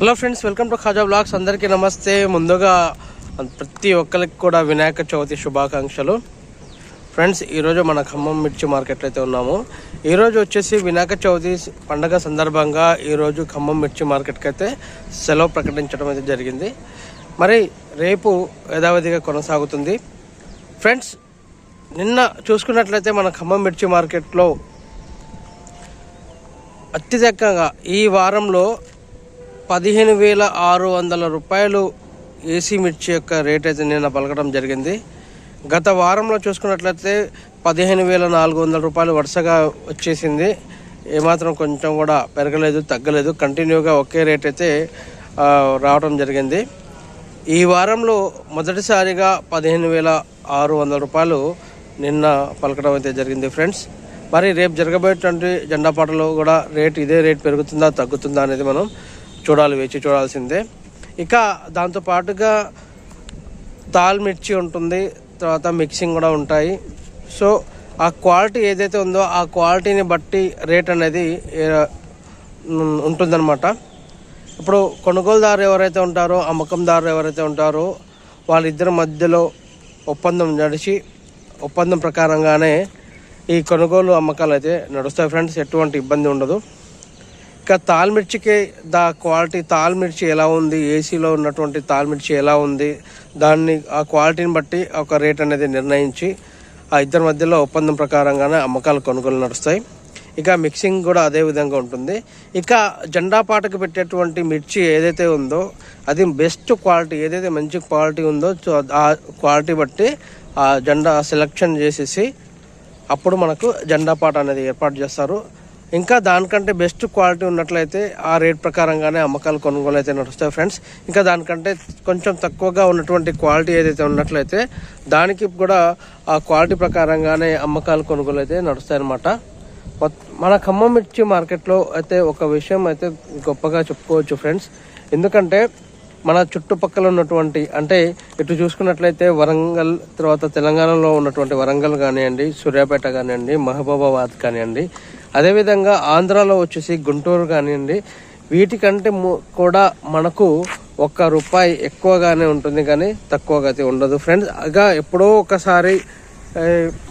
Hello friends welcome to Khaja blogs. అందరికీ నమస్తే. ముందుగా ప్రతి ఒక్కరికి కూడా వినాయక చవితి శుభాకాంక్షలు. ఫ్రెండ్స్ ఈరోజు మన ఖమ్మం మిర్చి మార్కెట్లో అయితే ఉన్నాము. ఈరోజు వచ్చేసి వినాయక చవితి పండగ సందర్భంగా ఈరోజు ఖమ్మం మిర్చి మార్కెట్కి అయితే సెలవు ప్రకటించడం అయితే జరిగింది. మరి రేపు యథావిధిగా కొనసాగుతుంది. ఫ్రెండ్స్ నిన్న చూసుకున్నట్లయితే మన ఖమ్మం మిర్చి మార్కెట్లో అత్యధికంగా ఈ వారంలో పదిహేను వేల ఆరు వందల రూపాయలు ఏసీ మిర్చి యొక్క రేట్ అయితే నిన్న పలకడం జరిగింది. గత వారంలో చూసుకున్నట్లయితే పదిహేను వేల నాలుగు వందల రూపాయలు వరుసగా వచ్చేసింది. ఏమాత్రం కొంచెం కూడా పెరగలేదు తగ్గలేదు. కంటిన్యూగా ఒకే రేట్ అయితే రావడం జరిగింది. ఈ వారంలో మొదటిసారిగా పదిహేను వేల ఆరు వందల రూపాయలు నిన్న పలకడం అయితే జరిగింది ఫ్రెండ్స్. మరి రేపు జరగబోయేటువంటి జెండా పాటలో కూడా రేట్ ఇదే రేట్ పెరుగుతుందా తగ్గుతుందా అనేది మనం చూడాలి వేచి చూడాల్సిందే. ఇక దాంతో పాటుగా తాల్ మిర్చి ఉంటుంది తర్వాత మిక్సింగ్ కూడా ఉంటాయి. సో ఆ క్వాలిటీ ఏదైతే ఉందో ఆ క్వాలిటీని బట్టి రేట్ అనేది ఉంటుందన్నమాట. ఇప్పుడు కొనుగోలుదారు ఎవరైతే ఉంటారో అమ్మకందారు ఎవరైతే ఉంటారో వాళ్ళిద్దరి మధ్యలో ఒప్పందం నడిచి ఒప్పందం ప్రకారంగానే ఈ కొనుగోలు అమ్మకాలు అయితే నడుస్తాయి. ఫ్రెండ్స్ ఎటువంటి ఇబ్బంది ఉండదు. ఇంకా తాల్మిర్చికి దా క్వాలిటీ తాల్మిర్చి ఎలా ఉంది? ఏసీలో ఉన్నటువంటి తాల్మిర్చి ఎలా ఉంది? దాన్ని ఆ క్వాలిటీని బట్టి ఒక రేట్ అనేది నిర్ణయించి ఆ ఇద్దరి మధ్యలో ఒప్పందం ప్రకారంగానే అమ్మకాలు కొనుగోలు నడుస్తాయి. ఇక మిక్సింగ్ కూడా అదే విధంగా ఉంటుంది. ఇక జెండా పాటకు పెట్టేటువంటి మిర్చి ఏదైతే ఉందో అది బెస్ట్ క్వాలిటీ ఏదైతే మంచి క్వాలిటీ ఉందో సో ఆ క్వాలిటీ బట్టి ఆ జెండా సెలెక్షన్ చేసేసి అప్పుడు మనకు జెండా పాట అనేది ఏర్పాటు చేస్తారు. ఇంకా దానికంటే బెస్ట్ క్వాలిటీ ఉన్నట్లయితే ఆ రేట్ ప్రకారంగానే అమ్మకాలు కొనుగోలు అయితే నడుస్తాయి ఫ్రెండ్స్. ఇంకా దానికంటే కొంచెం తక్కువగా ఉన్నటువంటి క్వాలిటీ ఏదైతే ఉన్నట్లయితే దానికి కూడా ఆ క్వాలిటీ ప్రకారంగానే అమ్మకాలు కొనుగోలు అయితే నడుస్తాయి అన్నమాట మన ఖమ్మం మిర్చి మార్కెట్లో అయితే ఒక విషయం అయితే గొప్పగా చెప్పుకోవచ్చు ఫ్రెండ్స్. ఎందుకంటే మన చుట్టుపక్కల ఉన్నటువంటి అంటే ఇటు చూసుకున్నట్లయితే వరంగల్ తర్వాత తెలంగాణలో ఉన్నటువంటి వరంగల్ కానివ్వండి సూర్యాపేట కానివ్వండి మహబూబాబాద్ కానివ్వండి అదేవిధంగా ఆంధ్రాలో వచ్చేసి గుంటూరు కానివ్వండి వీటికంటే కూడా మనకు ఒక్క రూపాయి ఎక్కువగానే ఉంటుంది కానీ తక్కువగా అయితే ఉండదు. ఫ్రెండ్స్ అగా ఎప్పుడో ఒకసారి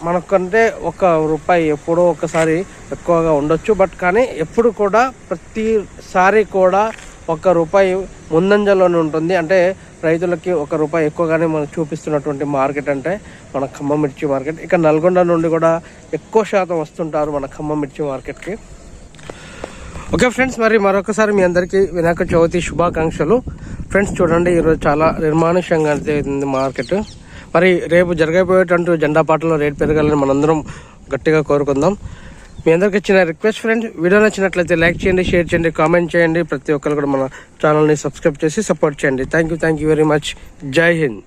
మనకంటే ఒక రూపాయి ఎప్పుడో ఒకసారి ఎక్కువగా ఉండొచ్చు. బట్ కానీ ఎప్పుడు కూడా ప్రతిసారి కూడా ఒక రూపాయి ముందంజలోనే ఉంటుంది. అంటే రైతులకి ఒక రూపాయి ఎక్కువగానే మనకు చూపిస్తున్నటువంటి మార్కెట్ అంటే మన ఖమ్మం మిర్చి మార్కెట్. ఇక నల్గొండ నుండి కూడా ఎక్కువ శాతం వస్తుంటారు మన ఖమ్మం మిర్చి మార్కెట్కి. ఓకే ఫ్రెండ్స్ మరి మరొకసారి మీ అందరికీ వినాయక చవితి శుభాకాంక్షలు. ఫ్రెండ్స్ చూడండి ఈరోజు చాలా నిర్మానుష్యంగా అయితే మార్కెట్. మరి రేపు జరగబోయేటట్టు జెండా పాటలో రేట్ పెరగాలని మనందరం గట్టిగా కోరుకుందాం. మీ అందరికి ఇచ్చిన రిక్వెస్ట్ ఫ్రెండ్ వీడియో నచ్చినట్లయితే లైక్ చేయండి షేర్ చేయండి కామెంట్ చేయండి. ప్రతి ఒక్కరు కూడా మన ఛానల్ని సబ్స్క్రైబ్ చేసి సపోర్ట్ చేయండి. Thank you thank you very much జై హింద్